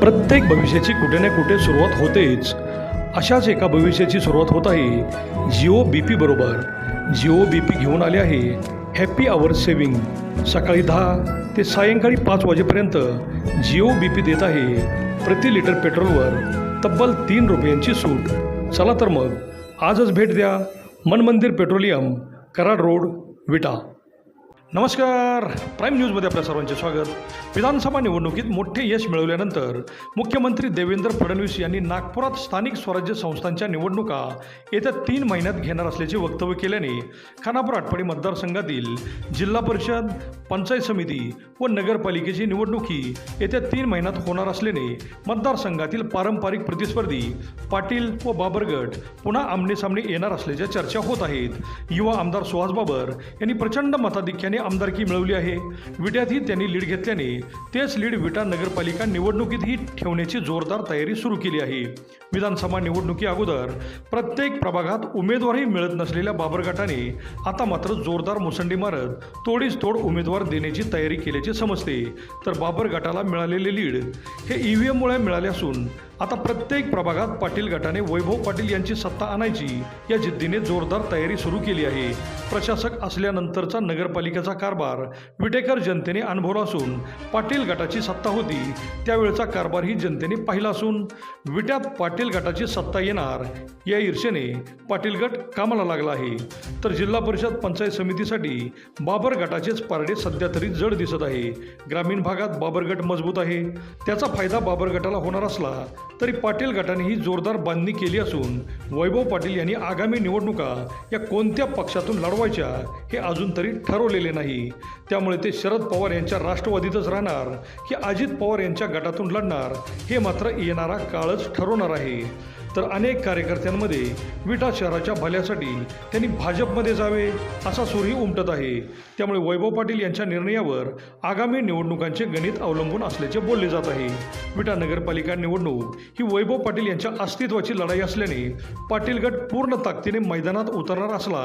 प्रत्येक भविष्याची कुठे ना कुठे सुरुवात होतेच. अशाच एका भविष्याची सुरुवात होत आहे. जिओ बी पी बरोबर. जिओ बी पी घेऊन आले आहे. हॅपी आवर सेविंग सकाळी दहा ते सायंकाळी पाच वाजेपर्यंत जिओ बी पी देत आहे. प्रति लिटर पेट्रोलवर तब्बल तीन रुपयांची सूट. चला तर मग आजच भेट द्या. Manmandir petroleum Karad road Vita. नमस्कार. प्राईम न्यूजमध्ये आपल्या सर्वांचे स्वागत. विधानसभा निवडणुकीत मोठे यश मिळवल्यानंतर मुख्यमंत्री देवेंद्र फडणवीस यांनी नागपुरात स्थानिक स्वराज्य संस्थांच्या निवडणुका येत्या तीन महिन्यात घेणार असल्याचे वक्तव्य केल्याने खानापूर आटपाडी मतदारसंघातील जिल्हा परिषद पंचायत समिती व नगरपालिकेची निवडणुकी येत्या तीन महिन्यात होणार असल्याने मतदारसंघातील पारंपरिक प्रतिस्पर्धी पाटील व बाबरगट पुन्हा आमनेसामने येणार असल्याच्या चर्चा होत आहेत. युवा आमदार सुहास बाबर यांनी प्रचंड मताधिक्याने आमदारकी मिळवली आहे. विट्यातही त्यांनी लीड घेतल्याने तेच लीड विटा नगरपालिका निवडणुकीतही ठेवण्याची जोरदार तयारी सुरू केली आहे. विधानसभा निवडणुकी अगोदर प्रत्येक प्रभागात उमेदवारही मिळत नसलेल्या बाबर गटाने आता मात्र जोरदार मुसंडी मारत तोडीस तोड उमेदवार देण्याची तयारी केल्याचे समजते. तर बाबर गटाला मिळालेले लीड हे ई व्ही एममुळे मिळाले असून आता प्रत्येक प्रभागात पाटील गटाने वैभव पाटील यांची सत्ता आणायची या जिद्दीने जोरदार तयारी सुरू केली आहे. प्रशासक असल्यानंतरचा नगरपालिकेचा कारभार विटेकर जनतेने अनुभवला असून पाटील गटाची सत्ता होती त्यावेळचा कारभारही जनतेने पाहिला असून विट्यात पाटील गटाची सत्ता येणार या ईर्षेने पाटील गट कामाला लागला आहे. तर जिल्हा परिषद पंचायत समितीसाठी बाबर गटाचेच पारडे सध्या तरी जड दिसत आहे. ग्रामीण भागात बाबर गट मजबूत आहे. त्याचा फायदा बाबर गटाला होणार असला तरी पाटील गटाने ही जोरदार बांधणी केली असून वैभव पाटील यांनी आगामी निवडणुका या कोणत्या पक्षातून लढवायच्या हे अजून तरी ठरवलेले नाही. त्यामुळे ते शरद पवार यांच्या राष्ट्रवादीतच राहणार की अजित पवार यांच्या गटातून लढणार हे मात्र येणारा काळच ठरवणार आहे. तर अनेक कार्यकर्त्यांमध्ये विटा शहराच्या भल्यासाठी त्यांनी भाजपमध्ये जावे असा सूरही उमटत आहे. त्यामुळे वैभव पाटील यांच्या निर्णयावर आगामी निवडणुकांचे गणित अवलंबून असल्याचे बोलले जात आहे. विटा नगरपालिका निवडणूक ही वैभव पाटील यांच्या अस्तित्वाची लढाई असल्याने पाटील गट पूर्ण ताकदीने मैदानात उतरणार असला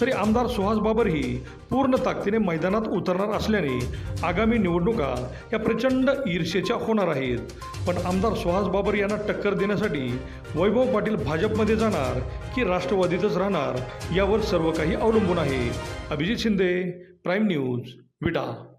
तरी आमदार सुहास बाबरही पूर्ण ताकदीने मैदानात उतरणार असल्याने आगामी निवडणुका या प्रचंड ईर्षेच्या होणार आहेत. पण आमदार सुहास बाबर यांना टक्कर देण्यासाठी वैभव पाटील भाजपमध्ये जाणार की राष्ट्रवादीतच राहणार यावर सर्व काही अवलंबून आहे. Abhijit Shinde prime news Vita.